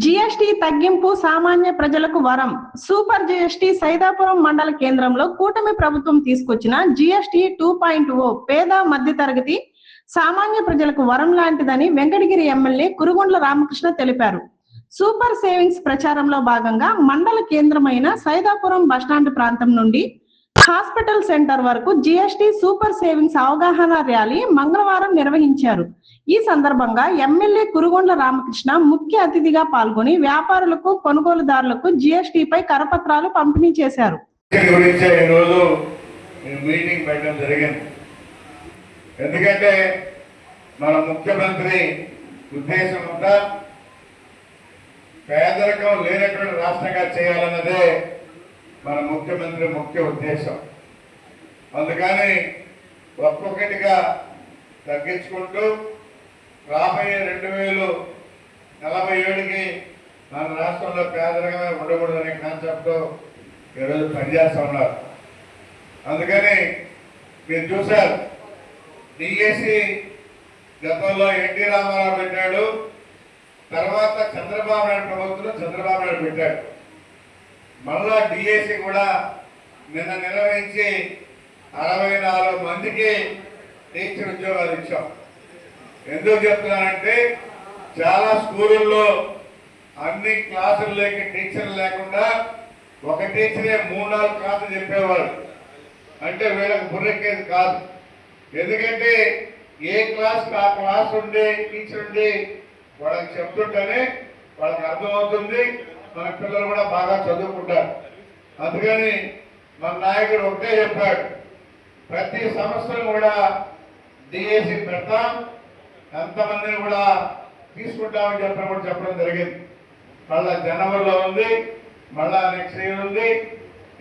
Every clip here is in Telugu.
జిఎస్టి తగ్గింపు సామాన్య ప్రజలకు వరం. సూపర్ జిఎస్టి సైదాపురం మండల కేంద్రంలో కూటమి ప్రభుత్వం తీసుకొచ్చిన జిఎస్టి టూ పాయింట్ ఓ పేద మధ్యతరగతి సామాన్య ప్రజలకు వరం లాంటిదని వెంకటగిరి ఎమ్మెల్యే కురుగొండ్ల రామకృష్ణ తెలిపారు. సూపర్ సేవింగ్స్ ప్రచారంలో భాగంగా మండల కేంద్రమైన సైదాపురం బస్టాండ్ ప్రాంతం నుండి హాస్పిటల్ సెంటర్ వరకు జిఎస్టి సూపర్ సేవింగ్స్ అవగాహన ర్యాలీ మంగళవారం నిర్వహించారు. ఈ సందర్భంగా ఎమ్మెల్యే కురుగొండ్ల రామకృష్ణ ముఖ్య అతిథిగా పాల్గొని వ్యాపారులకు కొనుగోలుదారులకు జిఎస్టిపై కరపత్రాలు పంపిణీ చేశారు. మీటింగ్ పెట్టడం జరిగింది. ఎందుకంటే మన ముఖ్యమంత్రి ఉద్దేశం అంతా పేదరికం లేనటువంటి రాష్ట్రంగా చేయాలన్నదే మన ముఖ్యమంత్రి ముఖ్య ఉద్దేశం. అందుకని ఒక్కొక్కటిగా తగ్గించుకుంటూ రాబోయే రెండు వేలు నలభై ఏడుకి మన రాష్ట్రంలో పేదరికమే ఉండకూడదనే కాన్సెప్ట్ ఈరోజు పనిచేస్తూ ఉన్నారు అందుకని మీరు చూశారు డిఎస్సి గతంలో ఎన్టీ రామారావు పెట్టాడు తర్వాత చంద్రబాబు నాయుడు ప్రభుత్వం చంద్రబాబు నాయుడు పెట్టాడు. మళ్ళా డిఎస్సి కూడా నిన్న నిర్వహించి అరవై నాలుగు మందికి టీచర్ ఉద్యోగాలు ఇచ్చాం. ఎందుకు చెప్తున్నానంటే చాలా స్కూళ్ళల్లో అన్ని క్లాసుల్లోకి టీచర్లు లేకుండా ఒక టీచరే మూడు నాలుగు క్లాసులు చెప్పేవాడు అంటే వీళ్ళకి బుర్రెక్కేది కాదు. ఎందుకంటే ఏ క్లాస్ ఆ క్లాస్ ఉండే టీచర్ ఉండి వాళ్ళకి చెప్తుంటేనే వాళ్ళకి అర్థమవుతుంది. మన పిల్లలు కూడా బాగా చదువుకుంటారు. అందుకని మన నాయకుడు ఒకటే చెప్పాడు ప్రతి సంవత్సరం కూడా డిఏసి పెడతాం ఎంతమందిని కూడా తీసుకుంటామని చెప్పడం కూడా చెప్పడం జరిగింది. మళ్ళా జనవరిలో ఉంది మళ్ళా నెక్స్ట్ ఇయర్ ఉంది.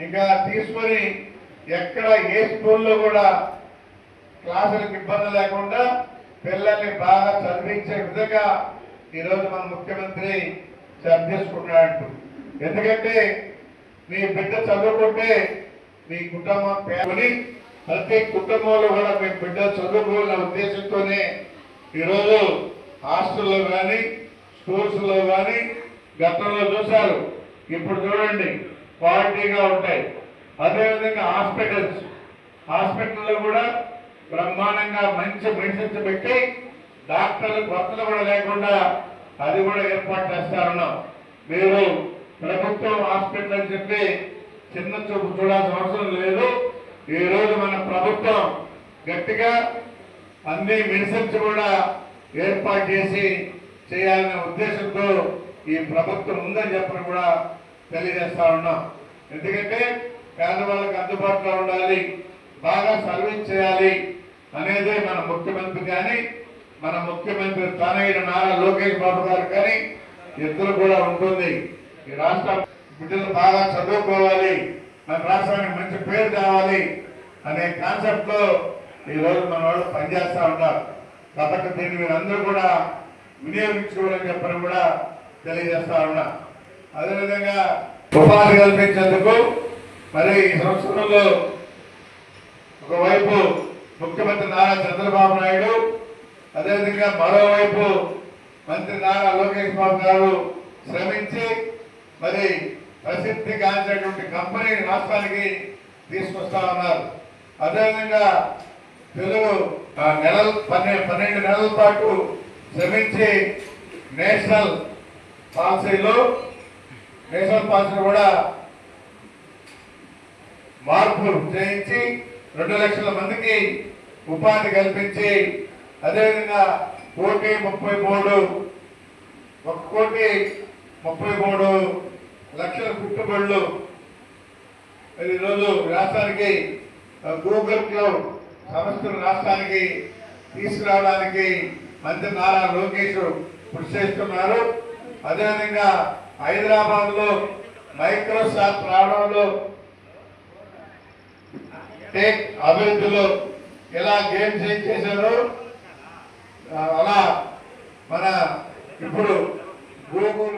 ఇంకా తీసుకొని ఎక్కడ ఏ స్కూల్లో కూడా క్లాసులకు ఇబ్బంది లేకుండా పిల్లల్ని బాగా చదివించే విధంగా ఈరోజు మన ముఖ్యమంత్రి చర్చ చేసుకున్నాడు ఎందుకంటే మీ బిడ్డ చదువుకుంటే మీ కుటుంబం పేరుని ప్రతి కుటుంబంలో కూడా మీ బిడ్డ చదువుకోవాలనే ఉద్దేశంతోనే ఈరోజు హాస్టల్లో కానీ స్కూల్స్లో కానీ గతంలో చూశారు. ఇప్పుడు చూడండి క్వాలిటీగా ఉంటాయి. అదేవిధంగా హాస్పిటల్స్. హాస్పిటల్లో కూడా బ్రహ్మాండంగా మంచి మెడిసిన్స్ పెట్టి డాక్టర్లు కొత్తలు కూడా లేకుండా అది కూడా ఏర్పాటు చేస్తారన్నాం మీరు ప్రభుత్వం హాస్పిటల్ అని చెప్పి చిన్న చూపు చూడాల్సిన అవసరం లేదు. ఈ రోజు మన ప్రభుత్వం గట్టిగా అన్ని మెడిసిన్స్ కూడా ఏర్పాటు చేసి చేయాలనే ఉద్దేశంతో ఈ ప్రభుత్వం ఉందని చెప్పని కూడా తెలియజేస్తా ఉన్నాం. ఎందుకంటే పేదవాళ్ళకి అందుబాటులో ఉండాలి బాగా సర్వీస్ చేయాలి అనేది మన ముఖ్యమంత్రి కానీ మన ముఖ్యమంత్రి తనైన నారా లోకేష్ బాబు గారు కానీ ఇద్దరు కూడా ఉంటుంది. ఈ రాష్ట్ర బిడ్డలు బాగా చదువుకోవాలి. మన రాష్ట్రానికి మంచి పేరు తేవాలి అనే కాన్సెప్ట్లో ఈ రోజు మన వాళ్ళు పనిచేస్తూ ఉంటారు కాబట్టి దీన్ని మీరందరూ అందరూ కూడా వినియోగించుకోవాలని చెప్పని కూడా తెలియజేస్తా ఉన్నా. అదేవిధంగా ఉపాధి కల్పించేందుకు మరి ఈ సంవత్సరంలో ఒకవైపు ముఖ్యమంత్రి నారా చంద్రబాబు నాయుడు అదేవిధంగా మరోవైపు మంత్రి నారా లోకేష్ బాబు గారు శ్రమించి మరి ప్రసిద్ధి గాంచినటువంటి కంపెనీ రాష్ట్రానికి తీసుకొస్తా ఉన్నారు. అదేవిధంగా తెలుగు నెలల పన్నె పన్నెండు నెలల పాటు శ్రమించి నేషనల్ పాలసీలో నేషనల్ పాలసీలు కూడా మార్పులు చేయించి రెండు లక్షల మందికి ఉపాధి కల్పించి అదేవిధంగా కోటి ముప్పై మూడు ఒక కోటి ముప్పై మూడు లక్షల పెట్టుబడులు. ఈరోజు రాష్ట్రానికి ఆ, గూగుల్ క్లౌడ్ సంస్థలు రాష్ట్రానికి తీసుకురావడానికి మంత్రి నారా లోకేష్ కృషి చేస్తున్నారు. అదేవిధంగా హైదరాబాద్లో మైక్రోసాఫ్ట్ రావడంలో టేక్ అభివృద్ధిలో ఎలా గేమ్ చేంజ్ అలా మన ఇప్పుడు గూగుల్